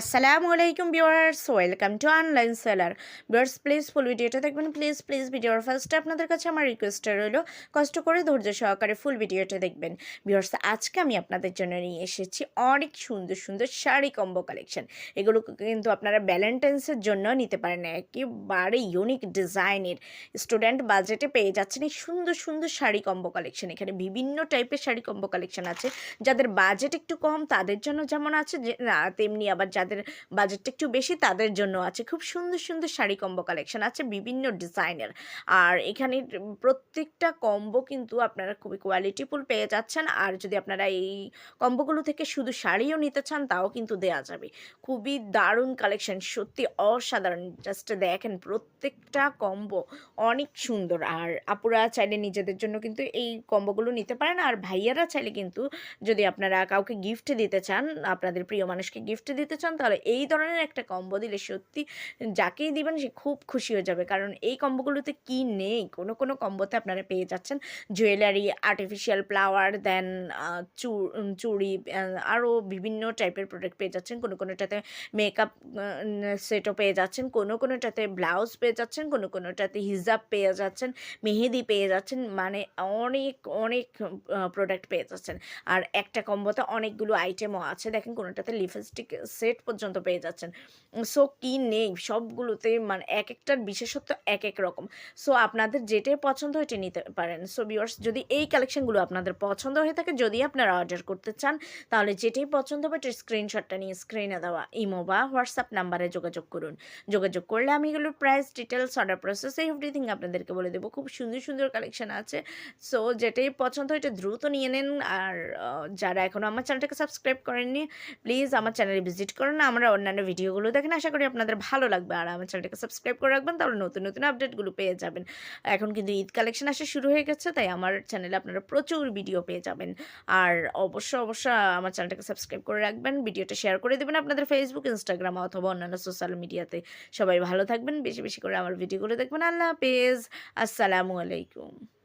আসসালামু আলাইকুম viewers welcome to online seller viewers please full ভিডিওটা দেখবেন। প্লিজ প্লিজ ভিডিওর ফার্স্টে আপনাদের কাছে আমার রিকোয়েস্টটা রইল, কষ্ট করে ধৈর্য সহকারে ফুল ভিডিওটা দেখবেন। ভিউয়ার্স আজকে আমি আপনাদের জন্য নিয়ে এসেছি অনেক সুন্দর সুন্দর শাড়ি কম্বো কালেকশন এগুলো কিন্তু আপনারা ভ্যালেন্টাইন্সের জন্য নিতে পারেন। একেবারে ইউনিক ডিজাইনের স্টুডেন্ট বাজেটে পেয়ে যাচ্ছেন এই সুন্দর সুন্দর শাড়ি কম্বো কালেকশন এখানে বিভিন্ন টাইপের শাড়ি কম্বো কালেকশন আছে। যাদের বাজেট একটু কম, তাদের জন্য যেমন আছে তেমনি আবার বাজেটটা একটু বেশি, তাদের জন্য আছে খুব সুন্দর সুন্দর শাড়ি কম্বো কালেকশন আছে বিভিন্ন ডিজাইনের আর এখানে প্রত্যেকটা কম্বো কিন্তু আপনারা খুবই কোয়ালিটিফুল পেয়ে যাচ্ছেন। আর যদি আপনারা এই কম্বোগুলো থেকে শুধু শাড়িও নিতে চান, তাও কিন্তু দেয়া যাবে। খুবই দারুণ কালেকশন সত্যি অসাধারণ। জাস্ট দেখেন প্রত্যেকটা কম্বো অনেক সুন্দর। আর আপুরা চাইলে নিজেদের জন্য কিন্তু এই কম্বোগুলো নিতে পারেন। আর ভাইয়ারা চাইলে কিন্তু যদি আপনারা কাউকে গিফট দিতে চান, আপনাদের প্রিয় মানুষকে গিফট দিতে চান তাহলে এই ধরনের একটা কম্বো দিলে সত্যি যাকেই দিবেন সে খুব খুশি হয়ে যাবে। কারণ এই কম্বোগুলোতে কি নেই? কোনো কোনো কম্বোতে আপনারা পেয়ে যাচ্ছেন। জুয়েলারি আর্টিফিশিয়াল ফ্লাওয়ার দেন চুড়ি আরও বিভিন্ন টাইপের প্রোডাক্ট পেয়ে যাচ্ছেন। কোনো, কোনোটাতে মেকআপ সেটও পেয়ে যাচ্ছেন। কোনো, কোনোটাতে ব্লাউজ পেয়ে যাচ্ছেন। কোনো, কোনোটাতে হিজাব পেয়ে যাচ্ছেন। মেহেদি পেয়ে যাচ্ছেন। মানে অনেক অনেক প্রোডাক্ট পেয়ে যাচ্ছেন। আর একটা কম্বোতে অনেকগুলো আইটেমও আছে। দেখেন কোনোটাতে লিপস্টিক সেট পর্যন্ত পেয়ে যাচ্ছেন। সো কি নেই? সবগুলোতে মানে এক একটার বিশেষত্ব এক এক রকম। সো আপনাদের যেটাই পছন্দ ওইটা নিতে পারেন। সো ভিউয়ার্স যদি এই কালেকশনগুলো আপনাদের পছন্দ হয়ে থাকে, যদি আপনারা অর্ডার করতে চান, তাহলে যেটাই পছন্দ হবে এটার স্ক্রিনশটটা নিয়ে স্ক্রিনে দেওয়া। ইমো বা হোয়াটসঅ্যাপ নাম্বারে যোগাযোগ করুন। যোগাযোগ করলে আমি এগুলোর price details order process everything আপনাদেরকে বলে দেবো। খুব সুন্দর সুন্দর কালেকশন আছে। সো যেটাই পছন্দ হয় এটা দ্রুত নিয়ে নেন। আর যারা এখনও আমার চ্যানেলটাকে সাবস্ক্রাইব করেননি প্লিজ আমার চ্যানেলে ভিজিট করুন আমরা অন্যান্য ভিডিওগুলো দেখেন, আশা করি আপনাদের ভালো লাগবে। আর আমার চ্যানেলটাকে সাবস্ক্রাইব করে রাখবেন, তাহলে নতুন নতুন আপডেটগুলো পেয়ে যাবেন। এখন কিন্তু ঈদ কালেকশন আসা শুরু হয়ে গেছে, তাই আমার চ্যানেলে আপনারা প্রচুর ভিডিও পেয়ে যাবেন। আর অবশ্য অবশ্য আমার চ্যানেলটাকে সাবস্ক্রাইব করে রাখবেন ভিডিওটা শেয়ার করে দেবেন আপনাদের ফেসবুক ইনস্টাগ্রাম অথবা অন্যান্য সোশ্যাল মিডিয়াতে সবাই ভালো থাকবেন, বেশি বেশি করে আমার ভিডিওগুলো দেখবেন। আল্লাহ হাফেজ, আসসালামু আলাইকুম।